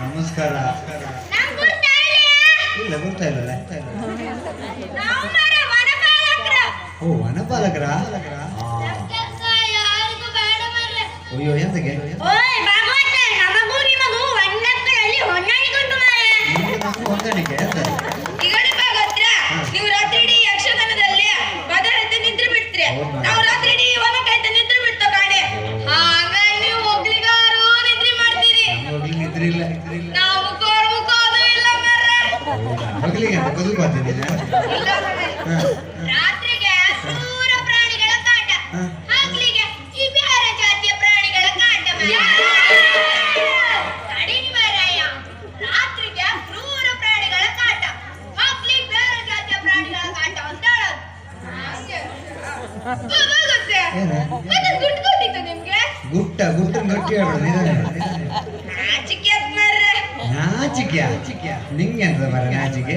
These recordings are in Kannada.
ನಮಸ್ಕಾರ. ಇಲ್ಲ ಗೊತ್ತಾ ಇಲ್ಲ ಓ ವನಪಾಲಕರ? ಅಯ್ಯೋ ಎಂತಕ್ಕೆ? ಹೊಂದಾಣಿಕೆ ಎಂತ ನೀವು ರಾತ್ರಿ ಯಕ್ಷಗಾನದಲ್ಲಿ ಪದ ನಿದ್ರೆ ಬಿಡ್ತೀರಿ. ಕೊಟ್ಟಿತ್ತು ನಿಮ್ಗೆ? ಗುಟ್ಟ ಗುಟ್ಟ ಗಟ್ಟಿ ಹೇಳ್ಬೇಡ ನಿಧಾನ ಹೇಳು. ನಾಚಿಕೆ ನಿಂಗೆ ಅಂತ ಬರ ನಾಚಿಕೆ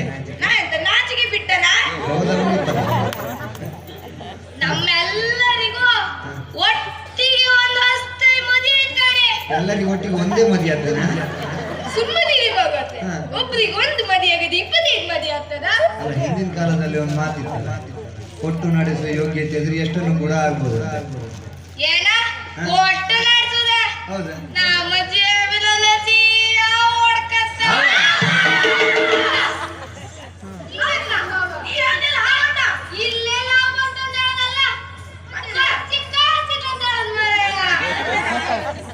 ಬಿಟ್ಟನಾ ಹೌದಾ ನಮ್ಮೆಲ್ಲರಿಗೂ ಒಟ್ಟಿಗೆ ಒಂದು ಹಸ್ತ ಮದುವೆ ಕಡೆ ಎಲ್ಲರಿಗೂ ಒಟ್ಟಿಗೆ ಒಂದೇ ಮದುವೆ ಆಗ್ತದ ಸುಮ್ಮನೆ ಇರುವಾಗತ್ತೆ ಹಾ. ಒಬ್ರಿಗೆ ಒಂದು ಮದುವೆ ಆಗದೆ ಇಪ್ಪತ್ತೈದು ಮದುವೆ ಆಗ್ತದ ಅಲ್ಲ ಹಿಂದಿನ ಒಂದು ಮಾತಿತ್ತು ಕೊಟ್ಟು ನಡೆಸುವ ಯೋಗ್ಯತೆ ಎದುರು ಎಷ್ಟನ್ನು ಕೂಡ ಆಗ್ಬೋದು ಹೌದಾ.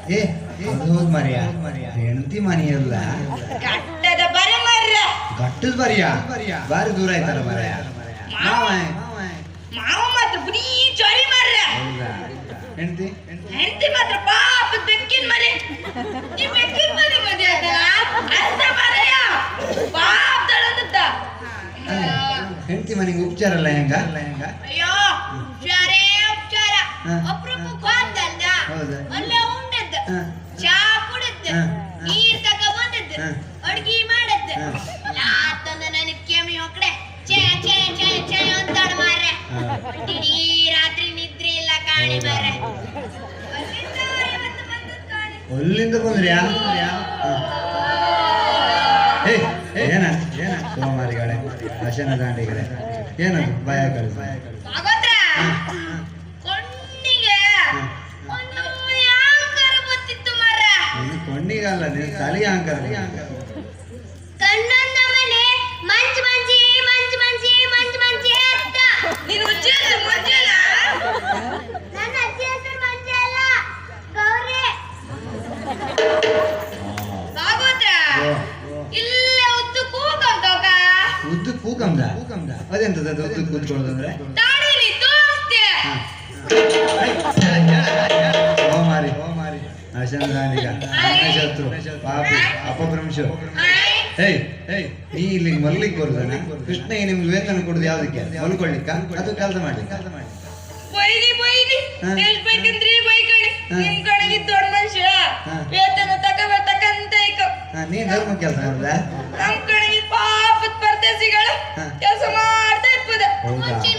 ಏ ಹೌದು ಮರಿಯ. ಹೆಂಡತಿ ಮನೆಯಲ್ಲ. ಗಟ್ಟದ ಬರಿಯಾ ಬಾರಿ ದೂರ ಆಯ್ತಲ್ಲ ಮರಯ ಮಾವ ಮಾವ ಮಾತ್ರ ಬರೀ ಚೋರಿ ಮರ್ರೆ. ಹೆಂಡತಿ ಹೆಂಡತಿ ಮಾತ್ರ ಪಾಪ ಬೆಕ್ಕಿನ ಮರಿ ಈ ಬೆಕ್ಕಿನ ಮನೆ ಮದುವೆ ಆಯ್ತಲ್ಲ? ಅಂತ ಮರೆಯ. ಪಾಪ ತಳದದ್ದ. ಹೆಂಡತಿ ಮನೆಗೆ ಉಪಚಾರ ಅಲ್ಲ ಹೆಂಗ ಹೆಂಗ ಅಯ್ಯೋ ಉಪಚಾರೇ ಉಪಚಾರ. ಅಪರೂಪಕ್ಕೆ ಹೋದಲ್ಲ ಹೌದಾ? ಅಲ್ಲೇ ಉಂಡದ್ದು. ಚಾ ಕುಡಿದ್ದು. ನೀರ್ ತಕ ಬಂದದ್ದು. ಅಡ್ಗಿ ಮಾಡದ್ದು ಅಲ್ಲಿಂದ ಬಂದ್ರಿ ಏ ಏನ? ಏನ? ಸೋಮಾರಿಗಳೇ ಹಸನ ದಾಂಡಿಗಳೇ ಏನದು ಭಯ. ಕಲ್ ಭಾಗವತ್ರ ಕೊಂಡಿಗೆ ಒಂದು ಅದೆಂತದ ಕೂತ್ಕೊಳ್ಳೋದಂದ್ರೆ? ಹೋಮಾರಿ ಹೋಮಾರಿ. ದಾಂಡಿಗ ಶತ್ರು ಪಾಪಿ. ಅಪಭ್ರಂಶ. ಏಯ್ ಏಯ್ ನೀ ಇಲ್ಲಿ ಮಲ್ಲಿಗೆ ಕೃಷ್ಣ ಕೃಷ್ಣಗೆ ನಿಮ್ಗೆ ವೇತನ ಕೊಡುದು ಯಾವ್ದಕ್ಕೆ? ಮಲ್ಕೊಳ್ಳಿಕ್ಕ? ಅದು ಕೆಲಸ ಮಾಡಿ ಕೆಲಸ ಮಾಡಿ ಬೈನಿ ಬೈನಿ ಹಾ. ಎಷ್ಟ್ ಬೇಕಂದ್ರಿ ಬೈಕಣಿ ಹಾ. ನಿಮ್ ದೊಡ್ಡ ಮನುಷ್ಯ. ವೇತನ ತಗೋಬೇಕಂತ ಈಗ ಹಾ, ನೀ ಧರ್ಮ ಕೆಲಸ ಮಾಡುದ? ನಮ್ ಕಡೆಗೆ ಹಾ. ಕೆಲಸ ಮಾಡ್ತಾ 我跟你讲。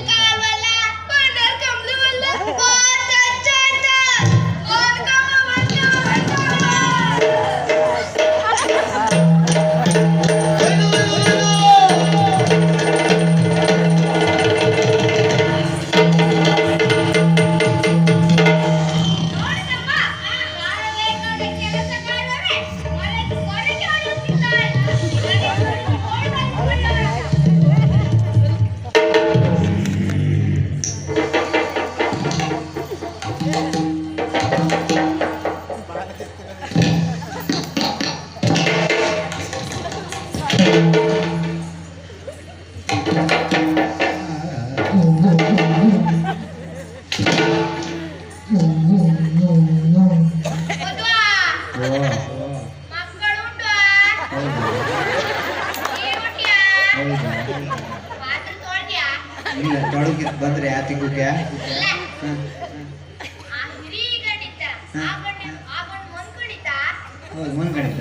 ಇಲ್ಲ ತೊಡಗಿ ಬಂದ್ರೆ ಆ ಮನ್ಕಣಿತ ಹೌದು ಮನ್ಕಣಿತ